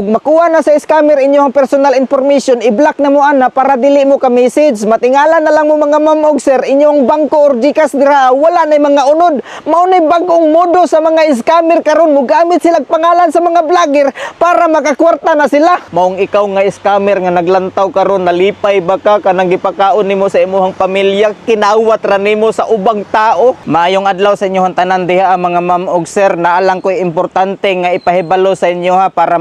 Ug makuha na sa scammer inyong personal information, i-block na mo ana para dili mo ka message. Matingala na lang mo mga ma'am og sir, inyong bangko or GCash dira wala na mga unod. Mao na bagong modo sa mga scammer karon mo gamit silang pangalan sa mga vlogger para makakwarta na sila. Maong ikaw nga scammer nga naglantaw karon nalipay baka kanang gipakaon nimo sa imuhang pamilya, kinawat ra nimo sa ubang tao. Maayong adlaw sa inyong tanan diha mga ma'am og sir, naalang ko importante nga ipahibalo sa inyo ha para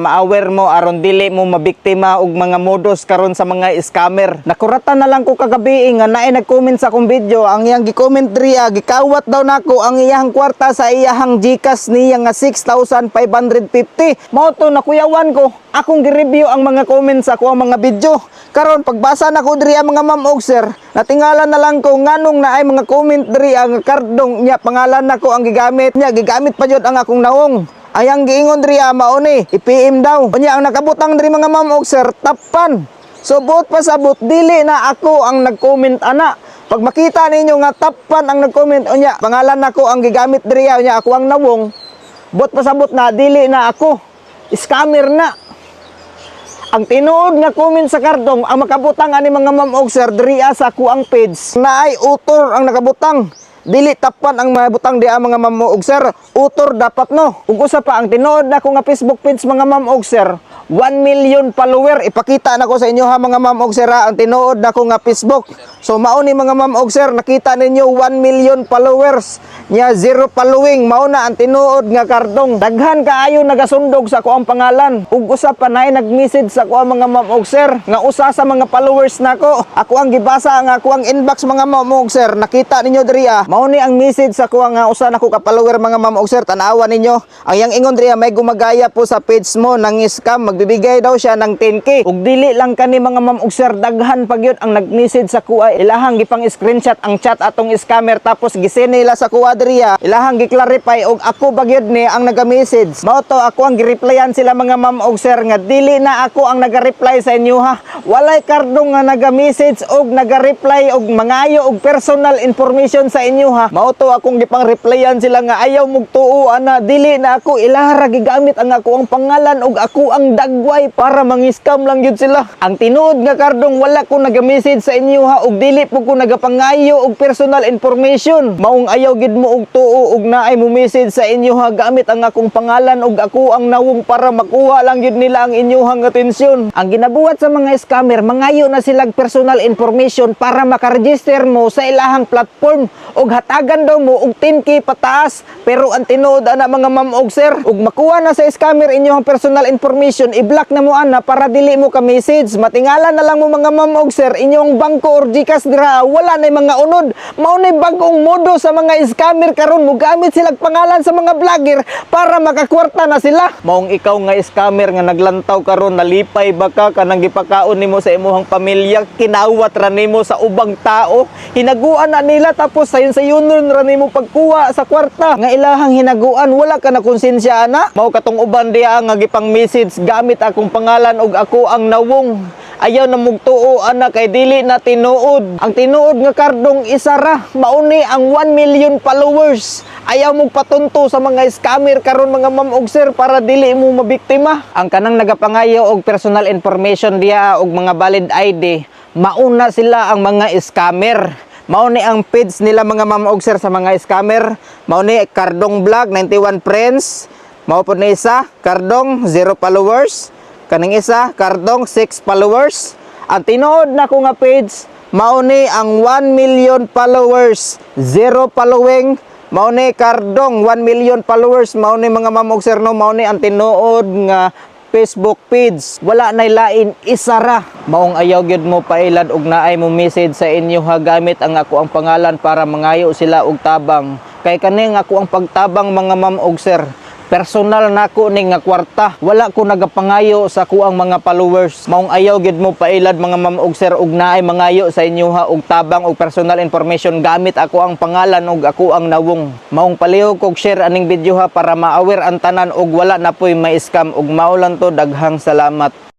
ma-aware mo aron dili mo mabiktima og mga modus karon sa mga scammer. Nakuratan na lang ko kagabi nga naay nag-comment sa akong video ang iyang gi-comment driya gikawat daw nako ang iyahang kwarta sa iyahang GCash niya nga 6,550. Mao to nakuyawan ko akong gi-review ang mga comments sa ako ang mga video. Karon pagbasa na ko driya mga ma'am og sir, natingala na lang ko nganong naay mga comment driya nga kardong niya pangalan nako ang gigamit niya gigamit pa jud ang akong naong. Ayang giingon driya mauni, i-PM daw. Unya ang nakabutang diri mga ma'am og sir, tapan. So buot pa sabot dili na ako ang nag-comment ana. Pag makita ninyo nga tapan ang nag-comment unya, pangalan nako ang gigamit driya unya ako ang nawong. Buot pa sabot na dili na ako. Scammer na. Ang tinuod nga comment sa kardong ang makabutang ani mga ma'am og sir diriya sa kuang page na ay utor ang nakabutang. Dili tapan ang mga butang di mga ma'am sir. Utor dapat no. Ug usa pa ang tinuod na ko nga Facebook page mga ma'am sir. 1 million follower ipakita na ko sa inyo ha mga ma'am og sir ha, ang tinuod na ko nga Facebook. So mao ni mga ma'am og sir nakita ninyo 1 million followers nya zero following mao na ang tinuod nga kardong. Daghan kaayo nagasundog sa ko ang pangalan. Ug usa pa nay nag-message sa ko ang mga ma'am og sir nga usa sa mga followers nako. Ako ang gibasa nga ako ang inbox mga ma'am og sir. Nakita ninyo diriya. Mao ni ang message sa ko nga usa nako ka follower mga ma'am og sir. Tanawa ninyo. Ang yang ingon diriya may gumagaya po sa page mo nang scam magbibigay daw siya ng 10k. Ug dili lang kani mga ma'am og sir daghan pa gyud ang nag-message sa kuha ilahang gipang screenshot ang chat atong scammer tapos gisend nila sa kuha diriya. Ilahang gi-clarify og ako ba gyud ni ang naga-message. Mao to ako ang gi-replyan sila mga ma'am og sir nga dili na ako ang naga-reply sa inyo ha. Walay kardong nga naga-message og naga-reply og mangayo og personal information sa inyo ha. Mao to akong gipang replyan sila nga ayaw mog tuo ana dili na ako ilahara gigamit ang ako ang pangalan og ako ang dagway para mangiscam lang yun sila. Ang tinuod nga kardong wala ko naga-message sa inyo ha og dili po ko nagapangayo og personal information. Maong ayaw gid mo og tuo og naay mo message sa inyo ha gamit ang akong pangalan og ako ang nawong para makuha lang yun nila ang inyong atensyon. Ang ginabuhat sa mga scammer mangayo na silang personal information para makaregister mo sa ilahang platform og hatagan daw mo og 10k pataas pero ang tinuod ana mga ma'am og sir ug makuha na sa scammer inyong personal information i-block na mo ana para dili mo ka message. Matingala na lang mo mga ma'am og sir inyong bangko or GCash dira. Wala na mga unod. Mao na bagong modo sa mga scammer karon. Mo gamit silang pangalan sa mga vlogger para makakwarta na sila. Maong ikaw nga scammer nga naglantaw karon nalipay baka kanang gipakaon nimo sa imuhang pamilya kinawat ra nimo sa ubang tao. Hinaguan na nila tapos sayon sayunon ra nimo pagkuha sa kwarta. Nga ilahang hinaguan wala ka na konsensya ana. Mao katong uban diha nga gipang message gamit akong pangalan og ako ang nawong. Ayaw na mugtuo ana kay dili na tinuod. Ang tinuod nga kardong isara mauni ang 1 million followers. Ayaw mong patunto sa mga scammer karon mga ma'am og sir para dili mo mabiktima. Ang kanang nagapangayo og personal information diha og mga valid ID mauna sila ang mga scammer. Mao ni ang page nila mga ma'am sir sa mga scammer. Mao ni Cardong Vlog 91 friends mao po ni isa Cardong 0 followers. Kaning isa Cardong 6 followers. Ang tinuod na ko nga page mao ni ang 1 million followers zero following. Mao ni Cardong 1 million followers. Mao ni mga ma'am og sir no? Mao ni ang tinuod nga Facebook page. Wala nay lain isara maong ayaw gyud mo pailad og naay mo message sa inyo ha? Gamit ang ako ang pangalan para mangayo sila og tabang. Kay kani nga ako ang pagtabang mga ma'am og sir personal nako ning kwarta. Wala ko nagapangayo sa kuang mga followers. Maong ayaw gid mo pailad mga ma'am og sir og naay mangayo sa inyo ha og tabang og personal information. Gamit ako ang pangalan og ako ang nawong. Maong palihog kog share aning video ha para ma-aware ang tanan og wala na poy ma-scam og mao lang to daghang salamat